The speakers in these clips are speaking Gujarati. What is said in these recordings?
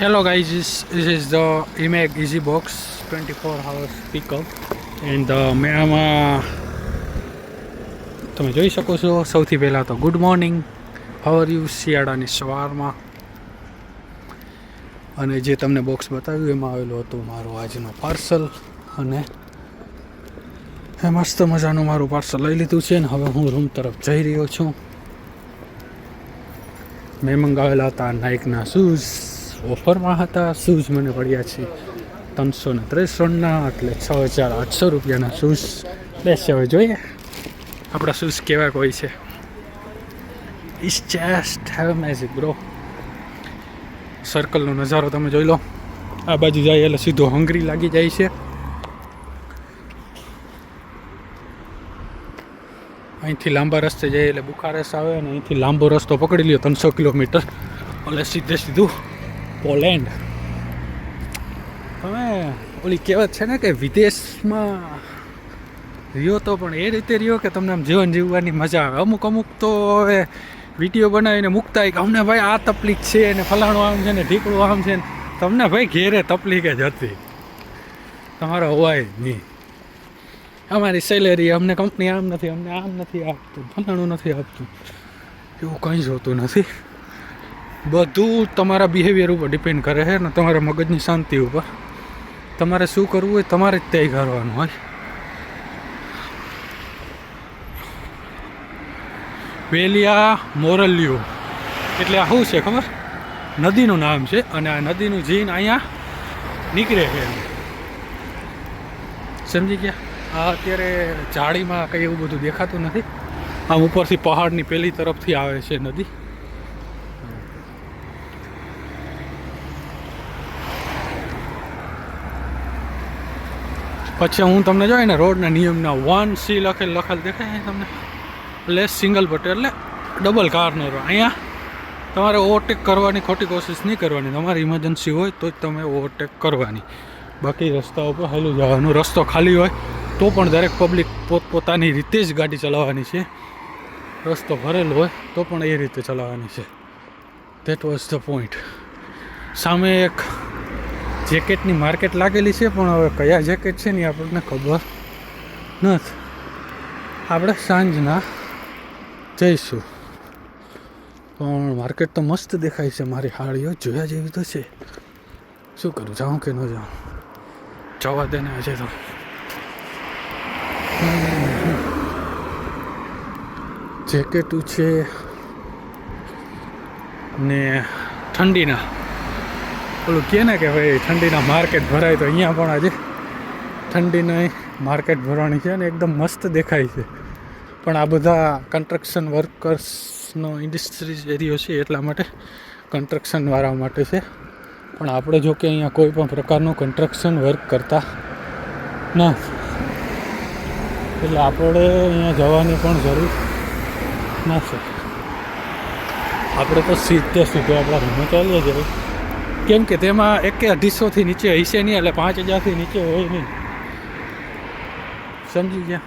Hello guys, this, this is the IMAG EasyBox 24 hours pickup. And uh, મેં આમાં તમે જોઈ શકો છો સૌથી પહેલાં તો ગુડ મોર્નિંગ હવર યુ શિયાળાની સવારમાં. અને જે તમને બોક્સ બતાવ્યું એમાં આવેલું હતું મારું આજનું પાર્સલ અને મસ્ત મજાનું મારું પાર્સલ લઈ લીધું છે. ને હવે હું રૂમ તરફ જઈ રહ્યો છું. મેં મંગાવેલા હતા નાઇકના શૂઝ ઓફરમાં હતા, શૂઝ મને પડ્યા છે ત્રણસો ને ત્રેસઠના, એટલે છ હજાર આઠસો રૂપિયાના શૂઝ. બેસે હવે, જોઈએ. આપણા શૂઝ કેવા કોઈ છે. Is just have magic bro સર્કલનો નજારો તમે જોઈ લો. આ બાજુ જાય એટલે સીધો હંગરી લાગી જાય છે. અહીંથી લાંબા રસ્તે જઈએ એટલે બુખારેસ આવે અને અહીંથી લાંબો રસ્તો પકડી લ્યો ત્રણસો કિલોમીટર. એટલે સીધે સીધું પોલેન્ડ. તમે ઓલી કહેવત છે ને કે વિદેશમાં રહ્યો તો પણ એ રીતે રહ્યો કે તમને આમ જીવન જીવવાની મજા આવે. અમુક અમુક તો હવે વીડિયો બનાવીને મૂકતા હોય કે અમને ભાઈ આ તકલીફ છે ને ફલાણું આમ છે ને ઢીકડું આમ છે ને, તમને ભાઈ ઘેરે તકલીફ જ હતી. તમારો હોય નહીં. અમારી સેલેરી અમને કંપની આમ નથી, અમને આમ નથી આપતું, ફલાણું નથી આપતું. એવું કંઈ જ હોતું નથી. બધું તમારા બિહેવિયર ઉપર ડિપેન્ડ કરે છે ને તમારા મગજની શાંતિ ઉપર. તમારે શું કરવું હોય તમારે જ તય કરવાનું હોય. વેલિયા મોરલ્યુ એટલે આ શું છે ખબર? નદીનું નામ છે અને આ નદીનું જીન અહીંયા નીકળે છે. સમજી ગયા? આ અત્યારે જાળીમાં કંઈ એવું બધું દેખાતું નથી. આમ ઉપરથી પહાડની પેલી તરફથી આવે છે નદી. પછી હું તમને જોઈએ ને રોડના નિયમના વન સી લખેલ લખેલ દેખાય તમને? એટલે સિંગલ બટન એટલે ડબલ કારનો રહો અહીંયા તમારે ઓવરટેક કરવાની ખોટી કોશિશ નહીં કરવાની. તમારી ઇમરજન્સી હોય તો જ તમે ઓવરટેક કરવાની. બાકી રસ્તા ઉપર હેલું જવાનું. રસ્તો ખાલી હોય તો પણ દરેક પબ્લિક પોતપોતાની રીતે જ ગાડી ચલાવવાની છે. રસ્તો ભરેલો હોય તો પણ એ રીતે ચલાવવાની છે. દેટ વોઝ ધ પોઈન્ટ સામે એક જેકેટની માર્કેટ લાગેલી છે, પણ હવે કયા જેકેટ છે ને આપણને ખબર નથી. આપણે સાંજના જઈશું. પણ માર્કેટ તો મસ્ત દેખાય છે, મારી હાળીઓ જોયા જેવી તો છે. શું કરું, જાઉં કે ન જાઉં? જવા દે ને આજે તો. જેકેટું છે ને ઠંડીના. ઓલું કહે ને કે ભાઈ ઠંડીના માર્કેટ ભરાય તો અહીંયા પણ આજે ઠંડીના માર્કેટ ભરવાની છે અને એકદમ મસ્ત દેખાય છે. પણ આ બધા કન્સ્ટ્રક્શન વર્કર્સનો ઇન્ડસ્ટ્રીઝ એરિયો છે એટલા માટે કન્સ્ટ્રક્શનવાળા માટે છે. પણ આપણે જો કે અહીંયા કોઈ પણ પ્રકારનું કન્સ્ટ્રક્શન વર્ક કરતા ના. એટલે આપણે અહીંયા જવાની પણ જરૂર નથી આપણે તો સીધે સીધો આપણા રૂમે ચાલીએ જઈએ કેમ કે તેમાં એક કે અઢીસોથી નીચે હશે નહીં એટલે પાંચ હજારથી નીચે હોય નહીં. સમજી ગયા?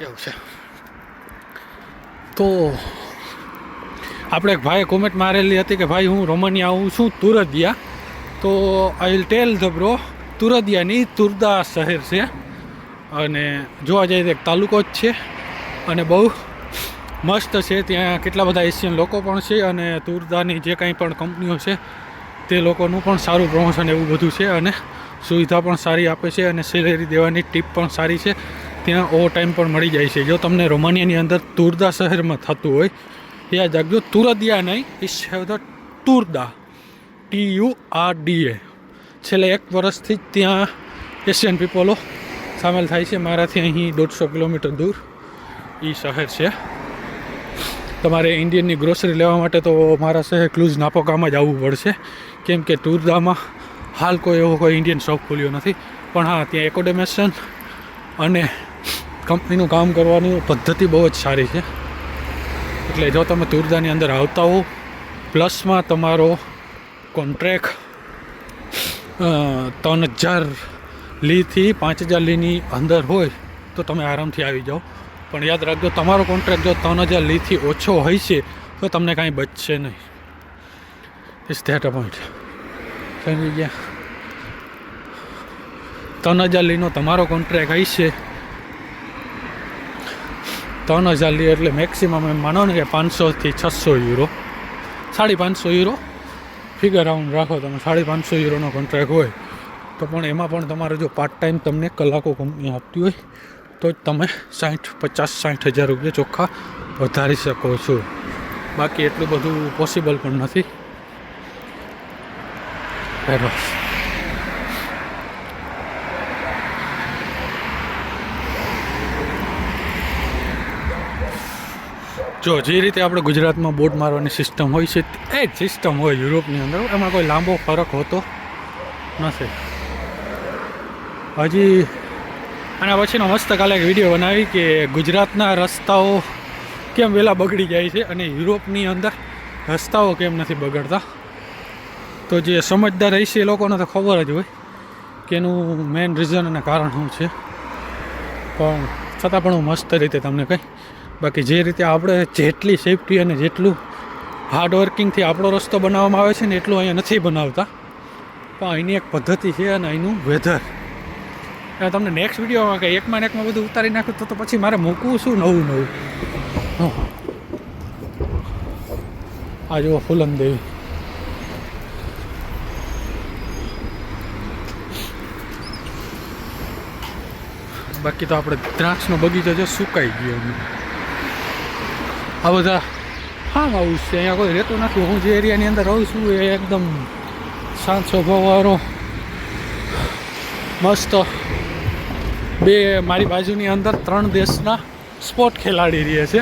એવું છે. તો આપણે એક ભાઈએ કોમેન્ટ મારેલી હતી કે ભાઈ હું રોમાનિયા આવું છું તુરદિયા. તો I will tell the bro તુરદિયાની તુરદા શહેર છે. અને જોવા જઈએ તો એક તાલુકો જ છે. અને બહુ મસ્ત છે, ત્યાં કેટલા બધા એશિયન લોકો પણ છે અને તુરદાની જે કાંઈ પણ કંપનીઓ છે, તે લોકોનું પણ સારું પ્રમોશન એવું બધું છે અને સુવિધા પણ સારી આપે છે અને સેલેરી દેવાની ટીપ પણ સારી છે. ત્યાં ઓવર ટાઈમ પણ મળી જાય છે. જો તમને રોમાનિયાની અંદર તુરદા શહેરમાં થતું હોય, યાદ રાખજો, તુરદિયા નહીં is have the તુરદા. T U R D A છેલ્લે એક વર્ષથી જ ત્યાં એશિયન પીપલો સામેલ થાય છે. મારાથી અહીં દોઢસો કિલોમીટર દૂર એ શહેર છે. તમારે ઇન્ડિયનની ગ્રોસરી લેવા માટે તો મારા શહેર ક્લુઝ નાપોકામાં જ આવવું પડશે. કેમ કે ટુરદામાં હાલ કોઈ એવો કોઈ ઇન્ડિયન શોપ ખુલ્યો નથી. પણ હા, ત્યાં એકોડેમેશન અને કંપનીનું કામ કરવાની પદ્ધતિ બહુ જ સારી છે. એટલે જો તમે તુરદાની અંદર આવતા હો પ્લસમાં તમારો કોન્ટ્રેક્ટ ત્રણ હજાર લીથી પાંચ હજાર લીની અંદર હોય, તો તમે આરામથી આવી જાઓ. પણ યાદ રાખજો, તમારો કોન્ટ્રાક્ટ જો ત્રણ હજાર લીથી ઓછો હોય છે, તો તમને કાંઈ બચશે નહીં. ઇઝ ધેટ અ પોઈન્ટ સમજી ગયા ત્રણ હજાર લીનો તમારો કોન્ટ્રાક્ટ હશે ત્રણ હજાર લી એટલે મેક્સિમમ એમ માનો ને કે પાંચસોથી છસો યુરો. સાડી પાંચસો યુરો. ફિગર રાઉન્ડ રાખો તમે, સાડી પાંચસો યુરોનો કોન્ટ્રાક્ટ હોય. તો પણ એમાં પણ તમારે જો પાર્ટ ટાઈમ તમને કલાકો કંપની આપતી હોય તો જ તમે સાઠ, પચાસ, સાઠ હજાર રૂપિયા ચોખ્ખા વધારી શકો છો. બાકી એટલું બધું પોસિબલ પણ નથી. જો, જે રીતે આપણે ગુજરાતમાં બોટ મારવાની સિસ્ટમ હોય છે, એ જ સિસ્ટમ હોય યુરોપની અંદર. એમાં કોઈ લાંબો ફરક હોતો નથી. હજી આના પછીનો મસ્ત કાલે એક વીડિયો બનાવી કે ગુજરાતના રસ્તાઓ કેમ વહેલા બગડી જાય છે અને યુરોપની અંદર રસ્તાઓ કેમ નથી બગડતા. તો જે સમજદાર હશે એ લોકોને તો ખબર જ હોય કે એનું મેઇન રીઝન અને કારણ શું છે. પણ છતાં પણ હું મસ્ત રીતે તમને કહી, બાકી જે રીતે આપણે જેટલી સેફટી અને જેટલું હાર્ડ વર્કિંગથી આપણો રસ્તો બનાવવામાં આવે છે ને એટલું અહીંયા નથી બનાવતા. પણ અહીંની એક પદ્ધતિ છે અને અહીંનું વેધર તમને નેક્સ્ટ વિડીયોમાં કે એકમાં એકમાં બધું ઉતારી નાખું તો પછી મારે મૂકવું શું નવું નવું? હં. આ જુઓ ફૂલન દેવી બાકી તો આપણે દ્રાક્ષનો બગીચો જો સુકાઈ ગયો આ બધા ફાર્મ હાઉસ છે, અહીંયા કોઈ રહેતું નથી. હું જે એરિયાની અંદર રહું છું એ એકદમ શાંત સ્વભાવવાળો, મસ્ત બે મારી બાજુની અંદર ત્રણ દેશના સ્પોર્ટ ખેલાડી રહે છે.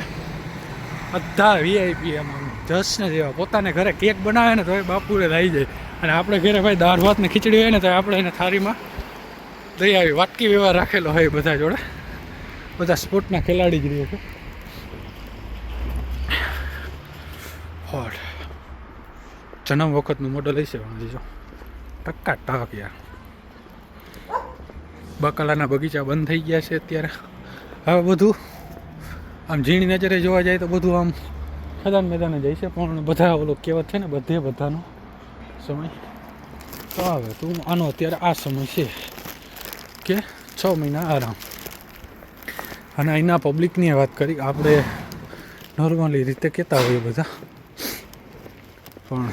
બધા વીઆઈપી એમ જસને જેવા. પોતાને ઘરે કેક બનાવે ને તો એ બાપુરે લઈ જાય. અને આપણે ઘરે ભાઈ દાળ ભાત ને ખીચડી હોય ને તો આપણે એને થાળીમાં દઈ આવી. વાટકી વ્યવહાર રાખેલો હોય બધા જોડે. બધા સ્પોર્ટના ખેલાડી જ રહે છે. હોટ જન્મ વખતનું મોડલ હશે વાંધી જો. ટક્કા ટક યાર. બકાલાના બગીચા બંધ થઈ ગયા છે અત્યારે. હવે બધું આમ ઝીણી નજરે જોવા જાય તો બધું આમ ખદાન મેદાને જાય છે, પણ બધા ઓલો કહેવત છે ને, બધે બધાનો સમય તો હવે તું આનો અત્યારે આ સમય છે કે છ મહિના આરામ. અને અહીંના પબ્લિકની વાત કરી, આપણે નોર્મલી રીતે કહેતા હોઈએ બધા. પણ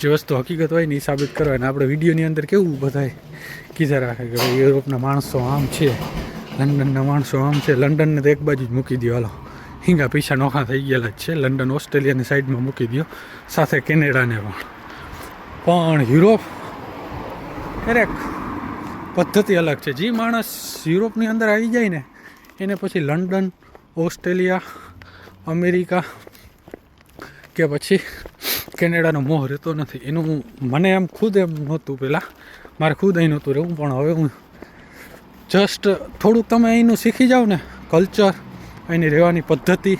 જે વસ્તુ હકીકત હોય ને એ સાબિત કરવા. અને આપણે વિડીયોની અંદર કેવું બધાય કીધા રાખે કે ભાઈ યુરોપના માણસો આમ છે, લંડનના માણસો આમ છે. લંડનને તો એક બાજુ જ મૂકી દો હાલો. હિંગા પૈસા નોખા થઈ ગયેલા જ છે. લંડન ઓસ્ટ્રેલિયાની સાઈડમાં મૂકી દો સાથે કેનેડાને પણ. પણ યુરોપ દરેક પદ્ધતિ અલગ છે. જે માણસ યુરોપની અંદર આવી જાય ને, એને પછી લંડન, ઓસ્ટ્રેલિયા, અમેરિકા કે પછી કેનેડાનો મોહ રહેતો નથી. એનું મને એમ ખુદ એમ નહોતું પહેલાં મારે ખુદ અહીં નહોતું રહેવું, પણ હવે હું જસ્ટ થોડુંક તમે અહીંનું શીખી જાઓ ને કલ્ચર અહીંની રહેવાની પદ્ધતિ.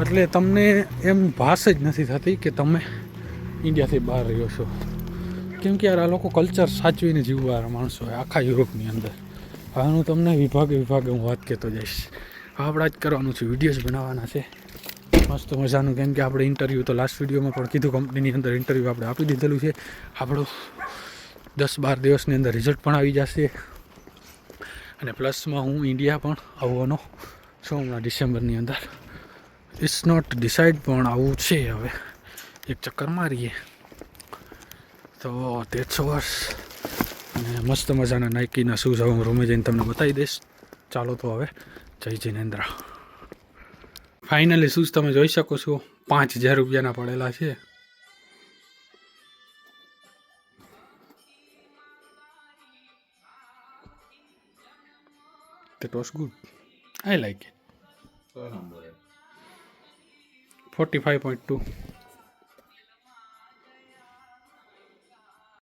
એટલે તમને એમ ભાસ જ નથી થતી કે તમે ઇન્ડિયાથી બહાર રહ્યો છો. કેમ કે યાર, આ લોકો કલ્ચર સાચવીને જીવવા માણસો આખા યુરોપની અંદર. હું તમને વિભાગે વિભાગે હું વાત કહેતો જઈશ. આપણા જ કરવાનું છે, વિડીયોઝ બનાવવાના છે. મસ્ત મજાનું. કેમ કે આપણે ઇન્ટરવ્યૂ તો લાસ્ટ વિડીયોમાં પણ કીધું કંપનીની અંદર ઇન્ટરવ્યૂ આપણે આપી દીધેલું છે. આપણું દસ બાર દિવસની અંદર રિઝલ્ટ પણ આવી જશે. અને પ્લસમાં હું ઇન્ડિયા પણ આવવાનો છું હમણાં ડિસેમ્બરની અંદર. ઇટ્સ નોટ ડિસાઇડ પણ આવું છે હવે. એક ચક્કર મારીએ. તો તેરસો વર્ષ અને મસ્ત મજાના નાઇકીના શૂઝ હવે હું રૂમે જઈને તમને બતાવી દઈશ. ચાલો તો હવે જય જિનેન્દ્ર. ફાઇનલી શૂઝ તમે જોઈ શકો છો પાંચ હજાર રૂપિયાના પડેલા છે That was good. I like it. 45.2